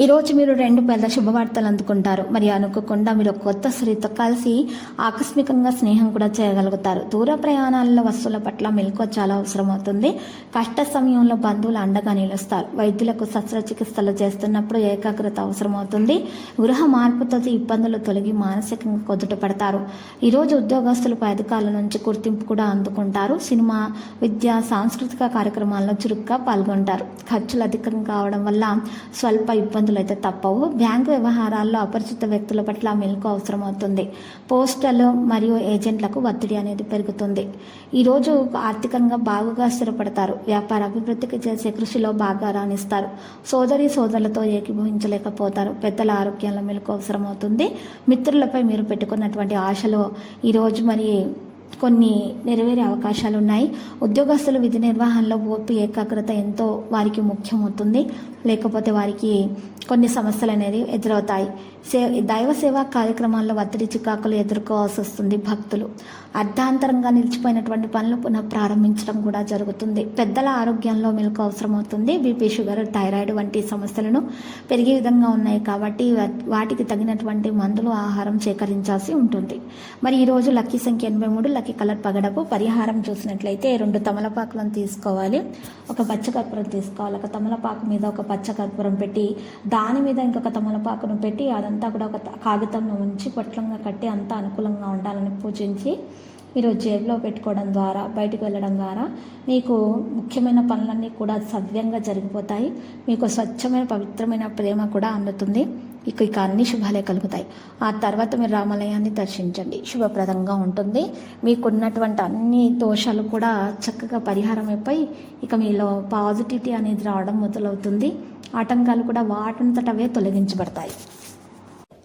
ఈరోజు మీరు రెండు పెద్ద శుభవార్తలు అందుకుంటారు. మరి అనుకోకుండా మీరు కొత్త స్త్రీతో కలిసి ఆకస్మికంగా స్నేహం కూడా చేయగలుగుతారు. దూర ప్రయాణాల్లో వస్తువుల పట్ల మెలకు చాలా అవసరం అవుతుంది కష్ట సమయంలో బంధువులు అండగా నిలుస్తారు. వైద్యులకు శస్త్రచికిత్సలు చేస్తున్నప్పుడు ఏకాగ్రత అవసరం అవుతుంది గృహ మార్పుతో ఇబ్బందులు తొలగి మానసికంగా కుదుట పడతారు. ఈరోజు ఉద్యోగస్తులు పై అధికారుల నుంచి గుర్తింపు కూడా అందుకుంటారు. సినిమా విద్య సాంస్కృతిక కార్యక్రమాల్లో చురుగ్గా పాల్గొంటారు. ఖర్చులు అధికం కావడం వల్ల స్వల్ప ఇబ్బంది ఇబ్బందులు అయితే తప్పవు. బ్యాంకు వ్యవహారాల్లో అపరిచిత వ్యక్తుల పట్ల మెలకు అవసరమవుతుంది. పోస్టల్ మరియు ఏజెంట్లకు ఒత్తిడి అనేది పెరుగుతుంది. ఈరోజు ఆర్థికంగా బాగుగా స్థిరపడతారు. వ్యాపార అభివృద్ధికి చేసే కృషిలో బాగా రాణిస్తారు. సోదరి సోదరులతో ఏకీభవించలేకపోతారు. పెద్దల ఆరోగ్యంలో మెలకు అవసరమవుతుంది. మిత్రులపై మీరు పెట్టుకున్నటువంటి ఆశలు ఈరోజు మరి కొన్ని నెరవేరే అవకాశాలు ఉన్నాయి ఉద్యోగస్తులు విధి నిర్వహణలో ఓపి ఏకాగ్రత ఎంతో వారికి ముఖ్యమవుతుంది. లేకపోతే వారికి కొన్ని సమస్యలు అనేది ఎదురవుతాయి. సే దైవ సేవా కార్యక్రమాల్లో ఒత్తిడి చికాకులు ఎదుర్కోవాల్సి వస్తుంది భక్తులు. అర్ధాంతరంగా నిలిచిపోయినటువంటి పనులు పునః ప్రారంభించడం కూడా జరుగుతుంది. పెద్దల ఆరోగ్యంలో మెలకు అవసరమవుతుంది. బీపీ షుగర్ థైరాయిడ్ వంటి సమస్యలను పెరిగే విధంగా ఉన్నాయి కాబట్టి వాటికి తగినటువంటి మందులు ఆహారం సేకరించాల్సి ఉంటుంది. మరి ఈరోజు లక్కీ సంఖ్య ఎనభై మూడు లక్కీ కలర్ పగడపు పరిహారం చూసినట్లయితే రెండు తమలపాకులను తీసుకోవాలి. ఒక పచ్చకర్పూరం తీసుకోవాలి. ఒక తమలపాకు మీద ఒక పచ్చకర్పూరం పెట్టి దాని మీద ఇంకొక తమలపాకును పెట్టి అదంతా కూడా ఒక కాగితంలో ఉంచి పొట్లంగా కట్టి అంతా అనుకూలంగా ఉండాలని పూజించి మీరు జేబులో పెట్టుకోవడం ద్వారా బయటకు వెళ్ళడం ద్వారా మీకు ముఖ్యమైన పనులన్నీ కూడా సవ్యంగా జరిగిపోతాయి. మీకు స్వచ్ఛమైన పవిత్రమైన ప్రేమ కూడా అందుతుంది. ఇక ఇక అన్ని శుభాలే కలుగుతాయి. ఆ తర్వాత మీరు రామాలయాన్ని దర్శించండి. శుభప్రదంగా ఉంటుంది. మీకున్నటువంటి అన్ని దోషాలు కూడా చక్కగా పరిహారం అయిపోయి ఇక మీలో పాజిటివిటీ అనేది రావడం మొదలవుతుంది. ఆటంకాలు కూడా వాటంతటవే తొలగించబడతాయి.